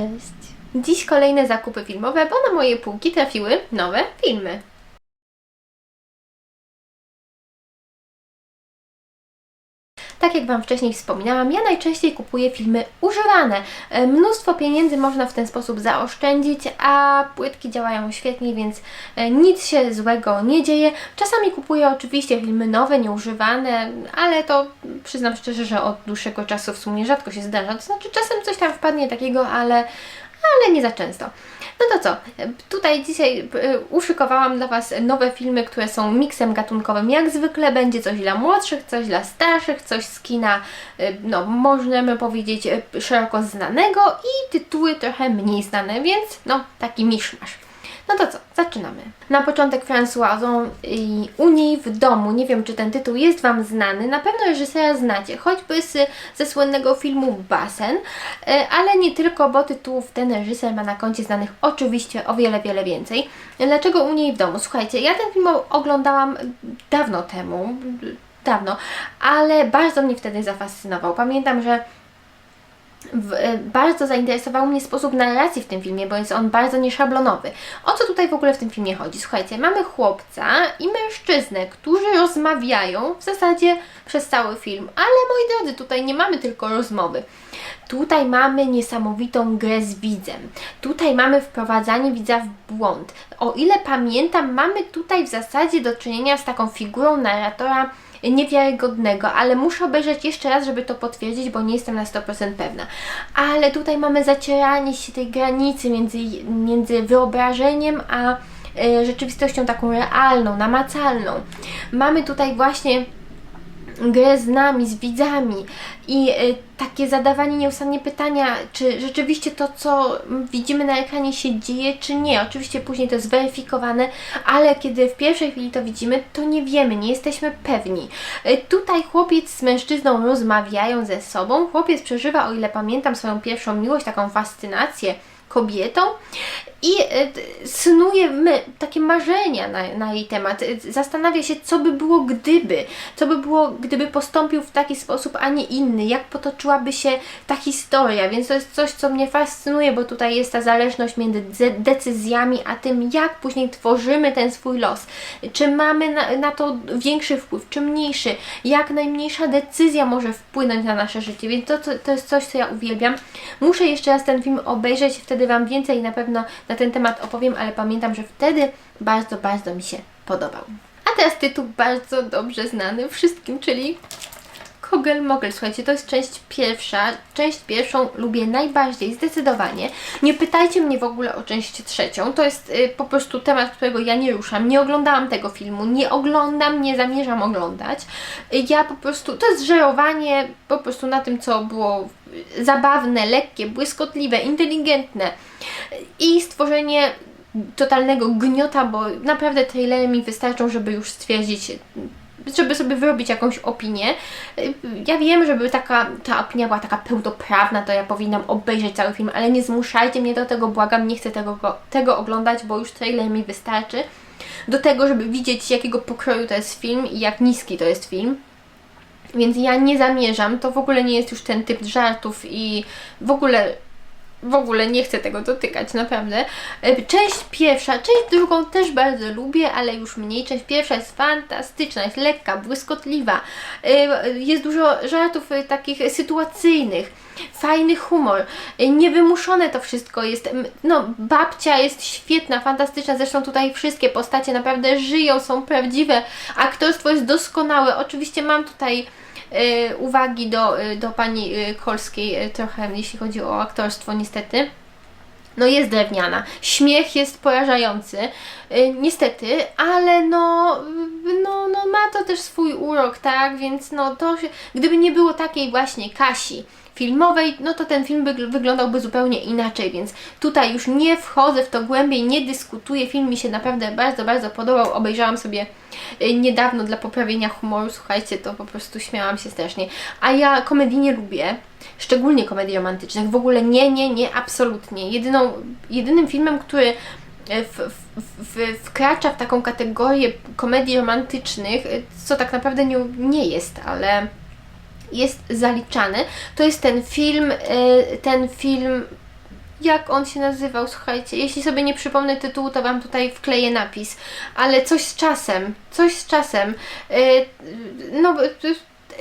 Cześć. Dziś kolejne zakupy filmowe, bo na moje półki trafiły nowe filmy. Tak jak Wam wcześniej wspominałam, ja najczęściej kupuję filmy używane. E, Mnóstwo pieniędzy można w ten sposób zaoszczędzić, a płytki działają świetnie, więc e, nic się złego nie dzieje. Czasami kupuję oczywiście filmy nowe, nieużywane, ale to przyznam szczerze, że od dłuższego czasu w sumie rzadko się zdarza. To znaczy czasem coś tam wpadnie takiego, ale, ale nie za często. No to co, tutaj dzisiaj y, uszykowałam dla Was nowe filmy, które są miksem gatunkowym. Jak zwykle będzie coś dla młodszych, coś dla starszych, coś z kina, y, no możemy powiedzieć, y, szeroko znanego i tytuły trochę mniej znane, więc no taki miszmasz. No to co, zaczynamy. Na początek Françoisą i u niej w domu. Nie wiem, czy ten tytuł jest Wam znany. Na pewno reżysera znacie, choćby z, ze słynnego filmu Basen, e, ale nie tylko, bo tytułów ten reżyser ma na koncie znanych oczywiście o wiele, wiele więcej. Dlaczego u niej w domu? Słuchajcie, ja ten film oglądałam dawno temu, dawno, ale bardzo mnie wtedy zafascynował. Pamiętam, że w, e, bardzo zainteresował mnie sposób narracji w tym filmie, bo jest on bardzo nieszablonowy. O co tutaj w ogóle w tym filmie chodzi? Słuchajcie, mamy chłopca i mężczyznę, którzy rozmawiają w zasadzie przez cały film, ale moi drodzy, tutaj nie mamy tylko rozmowy. Tutaj mamy niesamowitą grę z widzem. Tutaj mamy wprowadzanie widza w błąd. O ile pamiętam, mamy tutaj w zasadzie do czynienia z taką figurą narratora niewiarygodnego, ale muszę obejrzeć jeszcze raz, żeby to potwierdzić, bo nie jestem na 100% pewna. Ale tutaj mamy zacieranie się tej granicy między, między wyobrażeniem a e, rzeczywistością taką realną, namacalną. Mamy tutaj właśnie grę z nami, z widzami i y, takie zadawanie nieustannie pytania, czy rzeczywiście to, co widzimy na ekranie się dzieje, czy nie. Oczywiście później to jest weryfikowane, ale kiedy w pierwszej chwili to widzimy, to nie wiemy, nie jesteśmy pewni. Y, tutaj chłopiec z mężczyzną rozmawiają ze sobą. Chłopiec przeżywa, o ile pamiętam, swoją pierwszą miłość, taką fascynację kobietą i e, snuje takie marzenia na, na jej temat. E, zastanawia się, co by było gdyby, co by było, gdyby postąpił w taki sposób, a nie inny, jak potoczyłaby się ta historia, więc to jest coś, co mnie fascynuje, bo tutaj jest ta zależność między decyzjami, a tym, jak później tworzymy ten swój los. Czy mamy na, na to większy wpływ, czy mniejszy, jak najmniejsza decyzja może wpłynąć na nasze życie, więc to, to, to jest coś, co ja uwielbiam. Muszę jeszcze raz ten film obejrzeć, wtedy Wam więcej na pewno na ten temat opowiem, ale pamiętam, że wtedy bardzo, bardzo mi się podobał. A teraz tytuł bardzo dobrze znany wszystkim, czyli Kogel Mogel. Słuchajcie, to jest część pierwsza. Część pierwszą lubię najbardziej, zdecydowanie. Nie pytajcie mnie w ogóle o część trzecią. To jest y, po prostu temat, którego ja nie ruszam. Nie oglądałam tego filmu, nie oglądam, nie zamierzam oglądać. Y, ja po prostu, to jest żerowanie po prostu na tym, co było zabawne, lekkie, błyskotliwe, inteligentne i stworzenie totalnego gniota, bo naprawdę trailery mi wystarczą, żeby już stwierdzić, żeby sobie wyrobić jakąś opinię. Ja wiem, żeby taka, ta opinia była taka pełnoprawna, to ja powinnam obejrzeć cały film, ale nie zmuszajcie mnie do tego, błagam, nie chcę tego, tego oglądać, bo już trailer mi wystarczy. Do tego, żeby widzieć jakiego pokroju to jest film i jak niski to jest film. Więc ja nie zamierzam, to w ogóle nie jest już ten typ żartów i w ogóle w ogóle nie chcę tego dotykać, naprawdę. E, część pierwsza, część drugą też bardzo lubię, ale już mniej. Część pierwsza jest fantastyczna, jest lekka, błyskotliwa. E, jest dużo żartów e, takich sytuacyjnych, fajny humor, niewymuszone to wszystko jest. No, babcia jest świetna, fantastyczna, zresztą tutaj wszystkie postacie naprawdę żyją, są prawdziwe. Aktorstwo jest doskonałe. Oczywiście mam tutaj uwagi do, y, do pani y, Kolskiej trochę, jeśli chodzi o aktorstwo, niestety. No jest drewniana. Śmiech jest porażający, niestety, ale no ma to też swój urok, tak? Więc no to, gdyby nie było takiej właśnie Kasi, filmowej, no to ten film by wyglądałby zupełnie inaczej, więc tutaj już nie wchodzę w to głębiej, nie dyskutuję. Film mi się naprawdę bardzo, bardzo podobał. Obejrzałam sobie y, niedawno dla poprawienia humoru, słuchajcie, to po prostu śmiałam się strasznie. A ja komedii nie lubię, szczególnie komedii romantycznych. W ogóle nie, nie, nie, absolutnie. Jedyną, jedynym filmem, który w, w, w, wkracza w taką kategorię komedii romantycznych, y, co tak naprawdę nie, nie jest, ale jest zaliczany, to jest ten film, y, ten film jak on się nazywał, słuchajcie. Jeśli sobie nie przypomnę tytułu, to Wam tutaj wkleję napis. Ale coś z czasem, coś z czasem. No,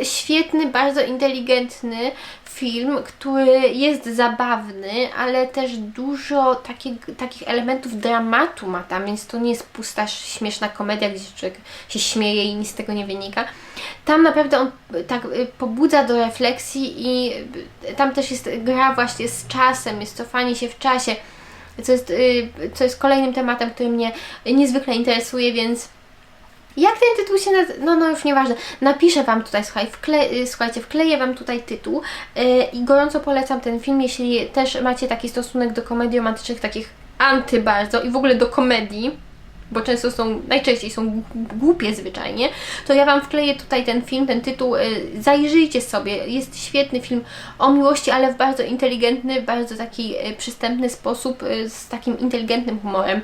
świetny, bardzo inteligentny film, który jest zabawny, ale też dużo takich, takich elementów dramatu ma tam, więc to nie jest pusta, śmieszna komedia, gdzie człowiek się śmieje i nic z tego nie wynika. Tam naprawdę on tak y, pobudza do refleksji i y, tam też jest gra właśnie z czasem, jest cofanie się w czasie, co jest, y, co jest kolejnym tematem, który mnie niezwykle interesuje, więc jak ten tytuł się nazywa? No, no już nieważne. Napiszę Wam tutaj, słuchaj, wkle... Y, słuchajcie, wkleję Wam tutaj tytuł yy, i gorąco polecam ten film, jeśli też macie taki stosunek do komedii romantycznych, takich anty bardzo i w ogóle do komedii bo często są, najczęściej są głupie zwyczajnie, to ja Wam wkleję tutaj ten film, ten tytuł, y, zajrzyjcie sobie, jest świetny film o miłości, ale w bardzo inteligentny, bardzo taki y, przystępny sposób, y, z takim inteligentnym humorem,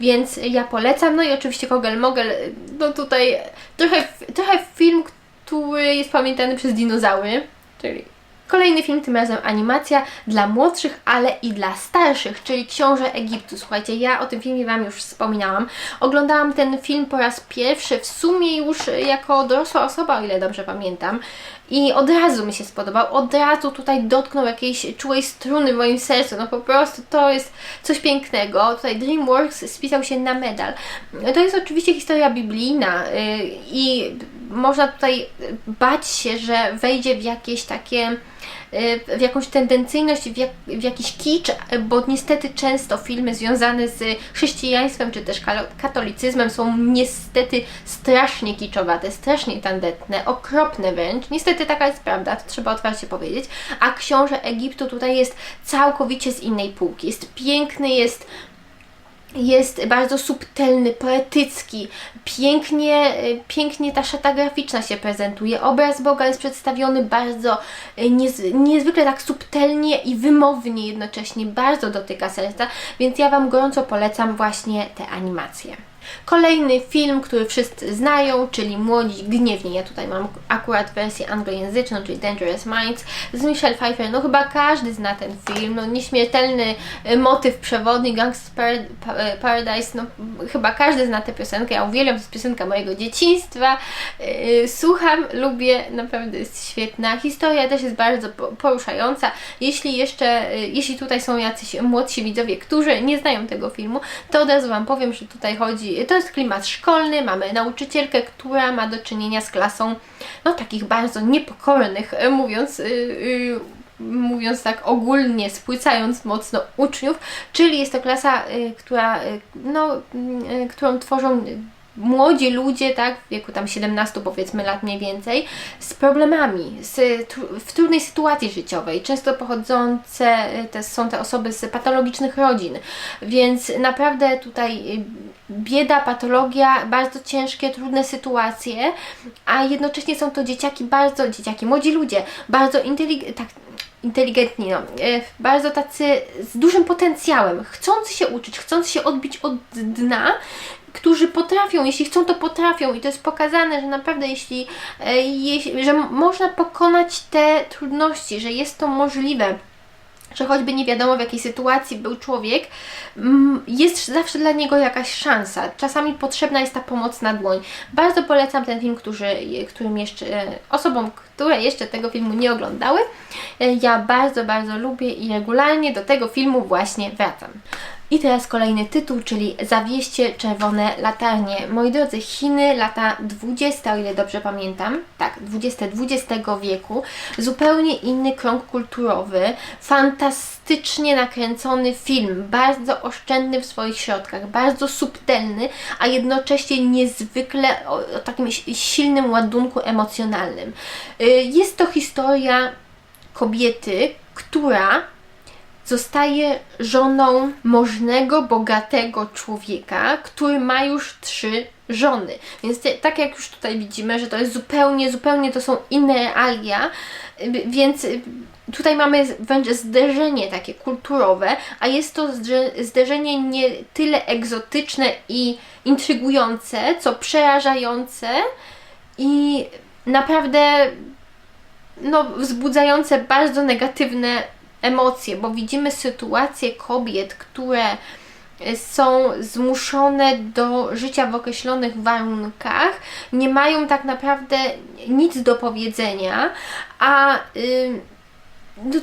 więc ja polecam, no i oczywiście Kogel Mogel, no tutaj trochę, trochę film, który jest pamiętany przez dinozaury, czyli Kolejny film, tym razem animacja dla młodszych, ale i dla starszych, czyli Książę Egiptu. Słuchajcie, ja o tym filmie Wam już wspominałam. Oglądałam ten film po raz pierwszy, w sumie już jako dorosła osoba, o ile dobrze pamiętam. I od razu mi się spodobał, od razu tutaj dotknął jakiejś czułej struny w moim sercu, no po prostu to jest coś pięknego. Tutaj DreamWorks spisał się na medal. To jest oczywiście historia biblijna yy, i można tutaj bać się, że wejdzie w jakieś takie Y, w jakąś tendencyjność, w, jak, w jakiś kicz, bo niestety często filmy związane z chrześcijaństwem czy też katolicyzmem są niestety strasznie kiczowate, strasznie tandetne, okropne wręcz. Niestety taka jest prawda, to trzeba otwarcie powiedzieć. A książę Egiptu tutaj jest całkowicie z innej półki. Jest piękny, jest jest bardzo subtelny, poetycki, pięknie, pięknie ta szata graficzna się prezentuje. Obraz Boga jest przedstawiony bardzo e, niez, niezwykle tak subtelnie i wymownie jednocześnie, bardzo dotyka serca, więc ja Wam gorąco polecam właśnie te animacje. Kolejny film, który wszyscy znają, czyli Młodzi Gniewni. Ja tutaj mam akurat wersję anglojęzyczną, czyli Dangerous Minds z Michelle Pfeiffer. No chyba każdy zna ten film. No nieśmiertelny e, motyw przewodni Gangster's e, Paradise. No chyba każdy zna tę piosenkę. Ja uwielbiam, to jest piosenka mojego dzieciństwa. E, słucham, lubię, naprawdę jest świetna. Historia też jest bardzo poruszająca. Jeśli jeszcze, jeśli tutaj są jacyś młodsi widzowie, którzy nie znają tego filmu, to od razu Wam powiem, że tutaj chodzi to jest klimat szkolny, mamy nauczycielkę, która ma do czynienia z klasą no takich bardzo niepokornych, e, mówiąc yy, mówiąc tak ogólnie, spłycając mocno uczniów, czyli jest to klasa, która, no, którą tworzą młodzi ludzie, tak, w wieku tam 17 powiedzmy lat mniej więcej, z problemami, z, w trudnej sytuacji życiowej, często pochodzące te, są te osoby z patologicznych rodzin, więc naprawdę tutaj bieda, patologia, bardzo ciężkie, trudne sytuacje, a jednocześnie są to dzieciaki bardzo, dzieciaki, młodzi ludzie, bardzo inteligentni, tak, inteligentni, no, e, bardzo tacy z dużym potencjałem, chcący się uczyć, chcący się odbić od dna, którzy potrafią, jeśli chcą, to potrafią i to jest pokazane, że naprawdę jeśli, e, jeśli że można pokonać te trudności, że jest to możliwe że choćby nie wiadomo w jakiej sytuacji był człowiek, jest zawsze dla niego jakaś szansa. Czasami potrzebna jest ta pomocna dłoń. Bardzo polecam ten film, który, którym jeszcze, e, osobom, które jeszcze tego filmu nie oglądały. E, ja bardzo, bardzo lubię i regularnie do tego filmu właśnie wracam. I teraz kolejny tytuł, czyli Zawieście czerwone latarnie. Moi drodzy, Chiny, lata 20, o ile dobrze pamiętam, tak, 20 XX wieku, zupełnie inny krąg kulturowy, fantastycznie nakręcony film, bardzo oszczędny w swoich środkach, bardzo subtelny, a jednocześnie niezwykle o, o takim silnym ładunku emocjonalnym. Y, jest to historia kobiety, która zostaje żoną możnego, bogatego człowieka, który ma już trzy żony. Więc te, tak jak już tutaj widzimy, że to jest zupełnie, zupełnie to są inne realia, więc tutaj mamy wręcz zderzenie takie kulturowe, a jest to zderzenie nie tyle egzotyczne i intrygujące, co przerażające i naprawdę no, wzbudzające bardzo negatywne emocje, bo widzimy sytuacje kobiet, które są zmuszone do życia w określonych warunkach, nie mają tak naprawdę nic do powiedzenia, a y,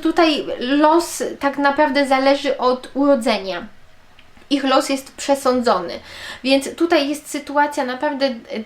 tutaj los tak naprawdę zależy od urodzenia. Ich los jest przesądzony. Więc tutaj jest sytuacja naprawdę y,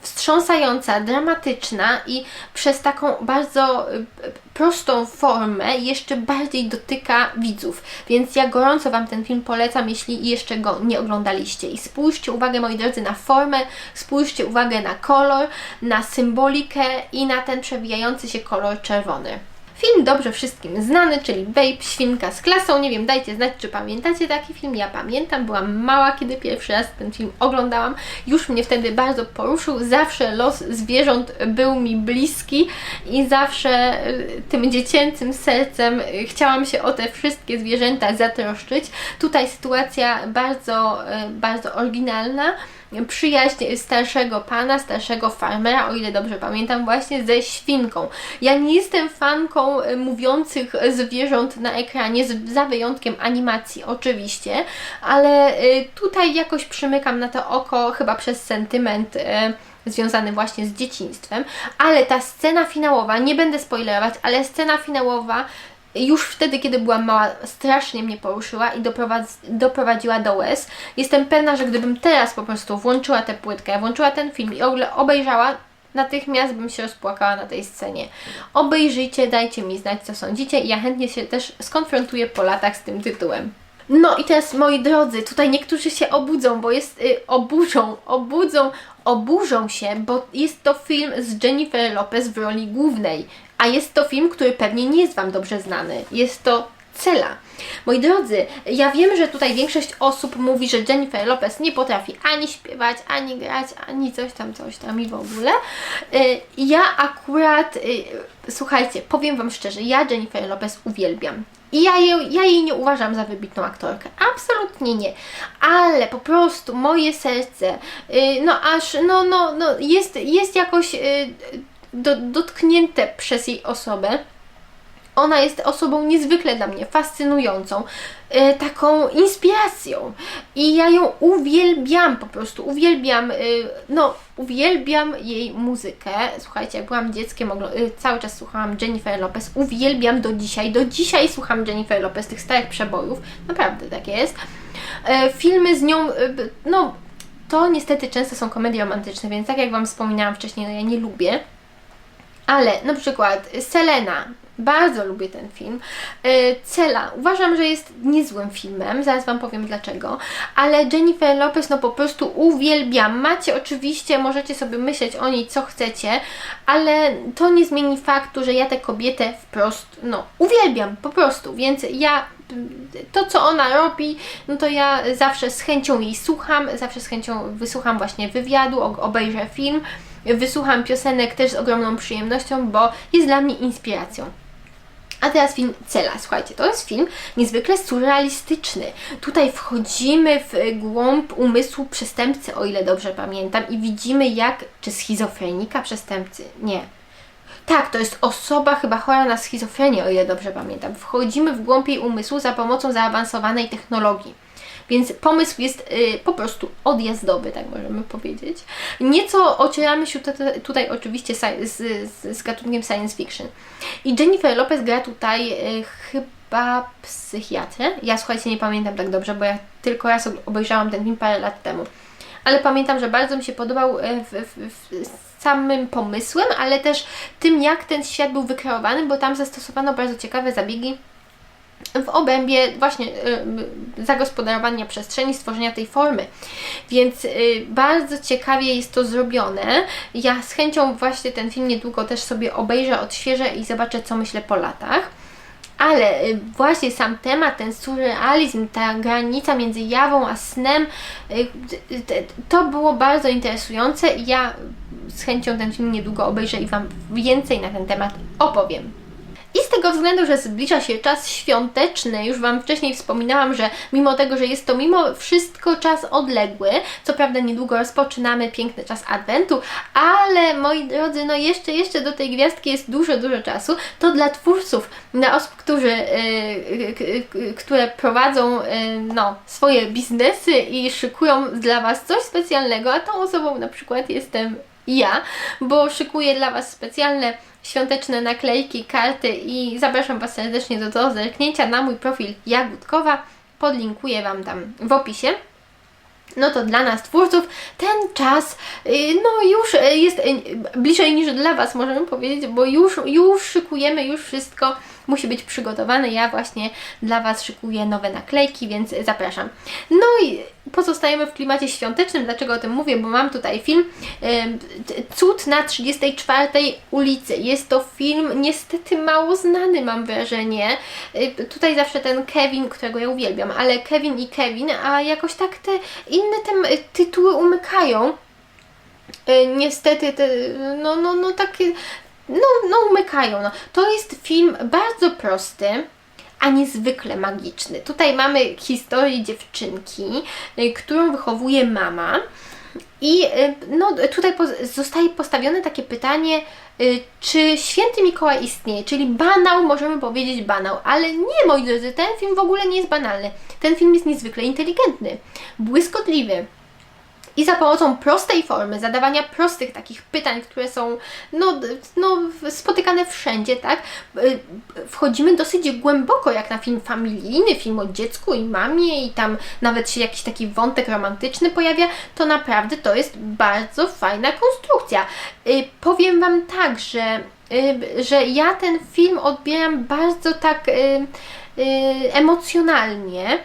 wstrząsająca, dramatyczna i przez taką bardzo y, prostą formę jeszcze bardziej dotyka widzów. Więc ja gorąco Wam ten film polecam, jeśli jeszcze go nie oglądaliście. I spójrzcie uwagę, moi drodzy, na formę, spójrzcie uwagę na kolor, na symbolikę i na ten przewijający się kolor czerwony. Film dobrze wszystkim znany, czyli Babe, Świnka z klasą. Nie wiem, dajcie znać, czy pamiętacie taki film. Ja pamiętam, byłam mała, kiedy pierwszy raz ten film oglądałam. Już mnie wtedy bardzo poruszył. Zawsze los zwierząt był mi bliski i zawsze y, tym dziecięcym sercem y, chciałam się o te wszystkie zwierzęta zatroszczyć. Tutaj sytuacja bardzo, y, bardzo oryginalna przyjaźń starszego pana, starszego farmera, o ile dobrze pamiętam, właśnie ze świnką. Ja nie jestem fanką e, mówiących zwierząt na ekranie, za wyjątkiem animacji oczywiście, ale e, tutaj jakoś przymykam na to oko, chyba przez sentyment e, związany właśnie z dzieciństwem, ale ta scena finałowa, nie będę spoilerować, ale scena finałowa już wtedy, kiedy byłam mała, strasznie mnie poruszyła i doprowadziła do łez. Jestem pewna, że gdybym teraz po prostu włączyła tę płytkę, włączyła ten film i obejrzała, natychmiast bym się rozpłakała na tej scenie. Obejrzyjcie, dajcie mi znać, co sądzicie i ja chętnie się też skonfrontuję po latach z tym tytułem. No i teraz, moi drodzy, tutaj niektórzy się obudzą, bo jest, y, oburzą, obudzą, oburzą się, bo jest to film z Jennifer Lopez w roli głównej. A jest to film, który pewnie nie jest Wam dobrze znany. Jest to Cela. Moi drodzy, ja wiem, że tutaj większość osób mówi, że Jennifer Lopez nie potrafi ani śpiewać, ani grać, ani coś tam, coś tam i w ogóle. Y, ja akurat, y, słuchajcie, powiem Wam szczerze, ja Jennifer Lopez uwielbiam. I ja jej, ja jej nie uważam za wybitną aktorkę. Absolutnie nie. Ale po prostu moje serce, y, no aż, no, no, no, jest, jest jakoś do, dotknięte przez jej osobę. Ona jest osobą niezwykle dla mnie fascynującą, e, taką inspiracją. I ja ją uwielbiam po prostu, uwielbiam, e, no, uwielbiam jej muzykę. Słuchajcie, jak byłam dzieckiem, e, cały czas słuchałam Jennifer Lopez, uwielbiam do dzisiaj, do dzisiaj słucham Jennifer Lopez, tych starych przebojów, naprawdę tak jest. E, filmy z nią, e, no, to niestety często są komedie romantyczne, więc tak jak Wam wspominałam wcześniej, no ja nie lubię ale na przykład Selena, bardzo lubię ten film. E, Cela, uważam, że jest niezłym filmem, zaraz Wam powiem dlaczego, ale Jennifer Lopez, no po prostu uwielbiam. Macie oczywiście, możecie sobie myśleć o niej co chcecie, ale to nie zmieni faktu, że ja tę kobietę wprost, no, uwielbiam po prostu, więc ja to, co ona robi, no to ja zawsze z chęcią jej słucham, zawsze z chęcią wysłucham właśnie wywiadu, obejrzę film, wysłucham piosenek też z ogromną przyjemnością, bo jest dla mnie inspiracją. A teraz film Cela. Słuchajcie, to jest film niezwykle surrealistyczny. Tutaj wchodzimy w głąb umysłu przestępcy, o ile dobrze pamiętam, i widzimy jak, czy schizofrenika przestępcy? Nie. Tak, to jest osoba chyba chora na schizofrenię, o ile dobrze pamiętam. Wchodzimy w głąb jej umysłu za pomocą zaawansowanej technologii. Więc pomysł jest y, po prostu odjazdowy, tak możemy powiedzieć. Nieco ocieramy się tutaj, tutaj oczywiście z, z, z gatunkiem science fiction. I Jennifer Lopez gra tutaj y, chyba psychiatrę. Ja słuchajcie, nie pamiętam tak dobrze, bo ja tylko raz obejrzałam ten film parę lat temu. Ale pamiętam, że bardzo mi się podobał y, w, w, w samym pomysłem, ale też tym, jak ten świat był wykreowany, bo tam zastosowano bardzo ciekawe zabiegi w obrębie właśnie y, zagospodarowania przestrzeni, stworzenia tej formy. Więc y, bardzo ciekawie jest to zrobione. Ja z chęcią właśnie ten film niedługo też sobie obejrzę, odświeżę i zobaczę, co myślę po latach. Ale y, właśnie sam temat, ten surrealizm, ta granica między jawą a snem, to było bardzo interesujące i ja z chęcią ten film niedługo obejrzę i Wam więcej na ten temat opowiem. I z tego względu, że zbliża się czas świąteczny, już Wam wcześniej wspominałam, że mimo tego, że jest to mimo wszystko czas odległy, co prawda niedługo rozpoczynamy piękny czas Adwentu, ale moi drodzy, no jeszcze, jeszcze do tej gwiazdki jest dużo, dużo czasu, to dla twórców, dla osób, którzy, yy, yy, które prowadzą no, swoje biznesy i szykują dla Was coś specjalnego, a tą osobą na przykład jestem ja, bo szykuję dla Was specjalne świąteczne naklejki, karty i zapraszam Was serdecznie do, do zerknięcia na mój profil Jagódkowa. Podlinkuję Wam tam w opisie. No to dla nas twórców ten czas y, no już y, jest y, bliżej niż dla Was możemy powiedzieć, bo już, już szykujemy, już wszystko musi być przygotowane. Ja właśnie dla Was szykuję nowe naklejki, więc zapraszam. No i pozostajemy w klimacie świątecznym. Dlaczego o tym mówię? Bo mam tutaj film Cud na 34 ulicy. Jest to film niestety mało znany, mam wrażenie. Tutaj zawsze ten Kevin, którego ja uwielbiam, ale Kevin i Kevin, a jakoś tak te inne te tytuły umykają. Niestety, te, no, no, no takie no, no umykają. No. To jest film bardzo prosty, a niezwykle magiczny. Tutaj mamy historię dziewczynki, y, którą wychowuje mama. I y, no, tutaj zostaje postawione takie pytanie, y, czy święty Mikołaj istnieje? Czyli banał, możemy powiedzieć banał, ale nie, moi drodzy, ten film w ogóle nie jest banalny. Ten film jest niezwykle inteligentny, błyskotliwy, i za pomocą prostej formy, zadawania prostych takich pytań, które są no, no, spotykane wszędzie, tak, y, wchodzimy dosyć głęboko, jak na film familijny, film o dziecku i mamie i tam nawet się jakiś taki wątek romantyczny pojawia, to naprawdę to jest bardzo fajna konstrukcja. Y, powiem Wam tak, że, y, że ja ten film odbieram bardzo tak emocjonalnie,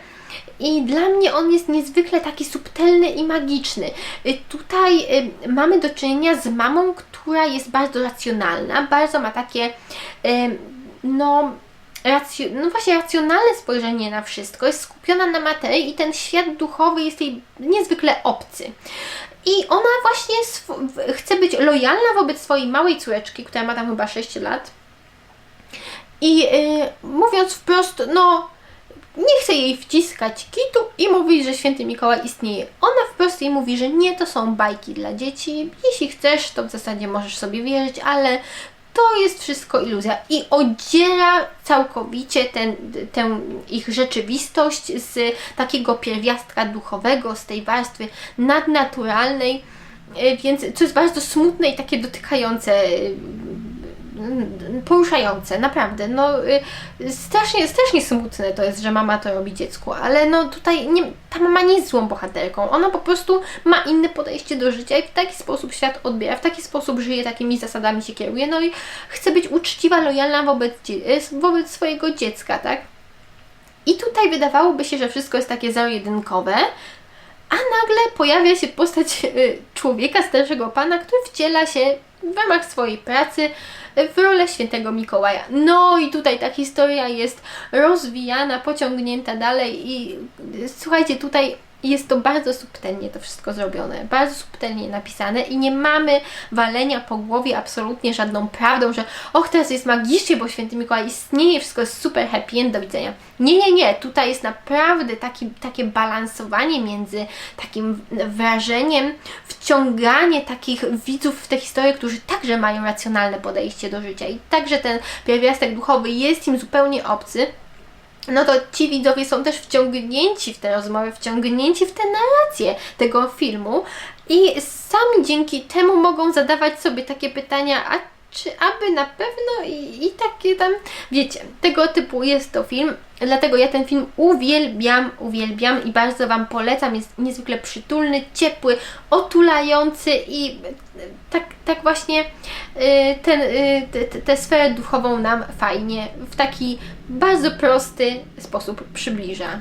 i dla mnie on jest niezwykle taki subtelny i magiczny. Y, tutaj y, mamy do czynienia z mamą, która jest bardzo racjonalna, bardzo ma takie y, no racjo, no właśnie racjonalne spojrzenie na wszystko, jest skupiona na materii i ten świat duchowy jest jej niezwykle obcy. I ona właśnie chce być lojalna wobec swojej małej córeczki, która ma tam chyba 6 lat. I yy, mówiąc wprost, no nie chce jej wciskać kitu i mówić, że święty Mikołaj istnieje. Ona wprost jej mówi, że nie, to są bajki dla dzieci. Jeśli chcesz, to w zasadzie możesz sobie wierzyć, ale to jest wszystko iluzja. I odziera całkowicie ten, tę ich rzeczywistość z takiego pierwiastka duchowego, z tej warstwy nadnaturalnej. E, więc co jest bardzo smutne i takie dotykające poruszające, naprawdę. No, y, strasznie, strasznie smutne to jest, że mama to robi dziecku, ale no tutaj nie, ta mama nie jest złą bohaterką. Ona po prostu ma inne podejście do życia i w taki sposób świat odbiera, w taki sposób żyje, takimi zasadami się kieruje, no i chce być uczciwa, lojalna wobec, wobec swojego dziecka, tak? I tutaj wydawałoby się, że wszystko jest takie zero-jedynkowe, a nagle pojawia się postać y, człowieka, starszego pana, który wciela się w ramach swojej pracy w rolę świętego Mikołaja. No i tutaj ta historia jest rozwijana, pociągnięta dalej i słuchajcie, tutaj jest to bardzo subtelnie to wszystko zrobione, bardzo subtelnie napisane i nie mamy walenia po głowie absolutnie żadną prawdą, że och, teraz jest magicznie, bo święty Mikołaj istnieje, wszystko jest super happy end, do widzenia. Nie, nie, nie, tutaj jest naprawdę taki, takie balansowanie między takim wrażeniem, wciąganie takich widzów w tę historię, którzy także mają racjonalne podejście do życia i także ten pierwiastek duchowy jest im zupełnie obcy, no to ci widzowie są też wciągnięci w tę rozmowę, wciągnięci w tę narrację tego filmu i sami dzięki temu mogą zadawać sobie takie pytania, a czy aby na pewno i, i takie tam, wiecie, tego typu jest to film, dlatego ja ten film uwielbiam, uwielbiam i bardzo Wam polecam, jest niezwykle przytulny, ciepły, otulający i tak, tak właśnie y, ten, y, tę sferę duchową nam fajnie, w taki bardzo prosty sposób przybliża.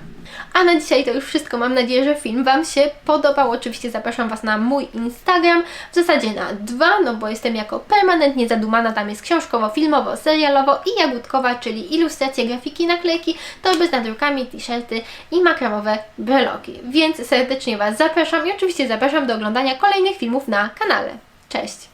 A na dzisiaj to już wszystko. Mam nadzieję, że film Wam się podobał. Oczywiście zapraszam Was na mój Instagram. W zasadzie na dwa, no bo jestem jako permanentnie zadumana. Tam jest książkowo, filmowo, serialowo i jagódkowa, czyli ilustracje, grafiki, naklejki, torby z nadrukami, t-shirty i makramowe breloki. Więc serdecznie Was zapraszam i oczywiście zapraszam do oglądania kolejnych filmów na kanale. Cześć!